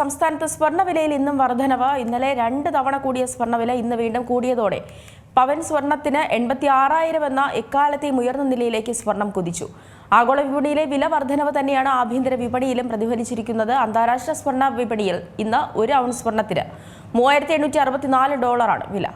സംസ്ഥാനത്ത് സ്വർണവിലയിൽ ഇന്നും വർധനവ്. ഇന്നലെ രണ്ട് തവണ കൂടിയ സ്വർണവില ഇന്ന് വീണ്ടും കൂടിയതോടെ പവൻ സ്വർണത്തിന് എൺപത്തി ആറായിരം എന്ന എക്കാലത്തെയും ഉയർന്ന നിലയിലേക്ക് സ്വർണം കുതിച്ചു. ആഗോള വിപണിയിലെ വില വർധനവ് തന്നെയാണ് ആഭ്യന്തര വിപണിയിലും പ്രതിഫലിച്ചിരിക്കുന്നത്. അന്താരാഷ്ട്ര സ്വർണ വിപണിയിൽ ഇന്ന് ഒരു ഔൺസ് സ്വർണത്തിന് മൂവായിരത്തി എണ്ണൂറ്റി അറുപത്തിനാല് ഡോളറാണ് വില.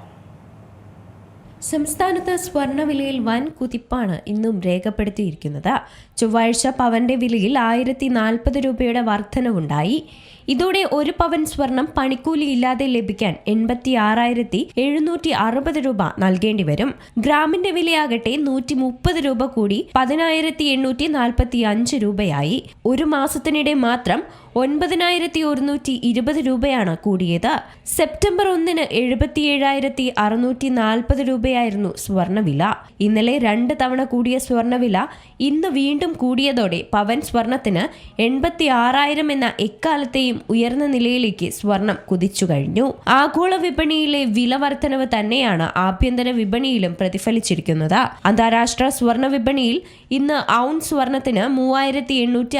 സംസ്ഥാനത്ത് സ്വർണവിലയിൽ വൻ കുതിപ്പാണ് ഇന്നും രേഖപ്പെടുത്തിയിരിക്കുന്നത്. ചൊവ്വാഴ്ച പവന്റെ വിലയിൽ ആയിരത്തി നാൽപ്പത് രൂപയുടെ വർധനവുണ്ടായി. ഇതോടെ ഒരു പവൻ സ്വർണം പണിക്കൂലി ഇല്ലാതെ ലഭിക്കാൻ എൺപത്തി ആറായിരത്തി എഴുന്നൂറ്റി അറുപത് രൂപ നൽകേണ്ടി വരും. ഗ്രാമിന്റെ വിലയാകട്ടെ നൂറ്റി മുപ്പത് രൂപ കൂടി പതിനായിരത്തി എണ്ണൂറ്റി നാൽപ്പത്തി അഞ്ച് രൂപയായി. ഒരു മാസത്തിനിടെ മാത്രം ഒൻപതിനായിരത്തി ഒരുന്നൂറ്റി ഇരുപത് രൂപയാണ് കൂടിയത്. സെപ്റ്റംബർ ഒന്നിന് എഴുപത്തിയേഴായിരത്തി അറുന്നൂറ്റി നാൽപ്പത് രൂപയായിരുന്നു സ്വർണവില ഇന്നലെ രണ്ട് തവണ കൂടിയ സ്വർണവില ഇന്ന് വീണ്ടും കൂടിയതോടെ പവൻ സ്വർണത്തിന് എൺപത്തി ആറായിരം എന്ന എക്കാലത്തെയും ഉയർന്ന നിലയിലേക്ക് സ്വർണം കുതിച്ചു കഴിഞ്ഞു. ആഗോള വിപണിയിലെ വില വർധനവ് തന്നെയാണ് ആഭ്യന്തര വിപണിയിലും പ്രതിഫലിച്ചിരിക്കുന്നത്. അന്താരാഷ്ട്ര സ്വർണ വിപണിയിൽ ഇന്ന് ഔൺ സ്വർണത്തിന് മൂവായിരത്തി എണ്ണൂറ്റി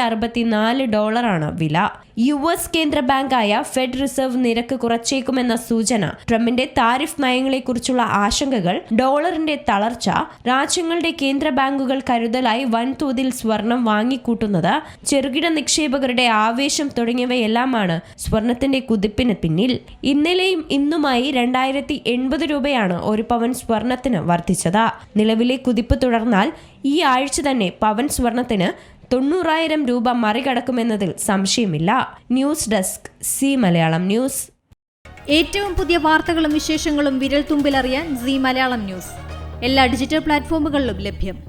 ഡോളറാണ് വില. യു എസ് കേന്ദ്ര ബാങ്കായ ഫെഡ് റിസർവ് നിരക്ക് കുറച്ചേക്കുമെന്ന സൂചന. ട്രംപിന്റെ താരിഫ് നയങ്ങളെക്കുറിച്ചുള്ള ആശങ്കകൾ ഡോളറിന്റെ തളർച്ച രാജ്യങ്ങളുടെ കേന്ദ്ര ബാങ്കുകൾ കരുതലായി വൻതോതിൽ സ്വർണം വാങ്ങിക്കൂട്ടുന്നത് ചെറുകിട നിക്ഷേപകരുടെ ആവേശം തുടങ്ങിയവയെല്ലാമാണ് സ്വർണത്തിന്റെ കുതിപ്പിന് പിന്നിൽ. ഇന്നലെയും ഇന്നുമായി രണ്ടായിരത്തി എൺപത് രൂപയാണ് ഒരു പവൻ സ്വർണത്തിന് വർദ്ധിച്ചത്. നിലവിലെ കുതിപ്പ് തുടർന്നാൽ ഈ ആഴ്ച തന്നെ പവൻ സ്വർണത്തിന് തൊണ്ണൂറായിരം രൂപ മറികടക്കുമെന്നതിൽ സംശയമില്ല. News desk C Malayalam news. ഏറ്റവും പുതിയ വാർത്തകളും വിശേഷങ്ങളും വിരൽ തുമ്പിലറിയാൻ സി മലയാളം ന്യൂസ്. എല്ലാ ഡിജിറ്റൽ പ്ലാറ്റ്ഫോമുകളിലും ലഭ്യം.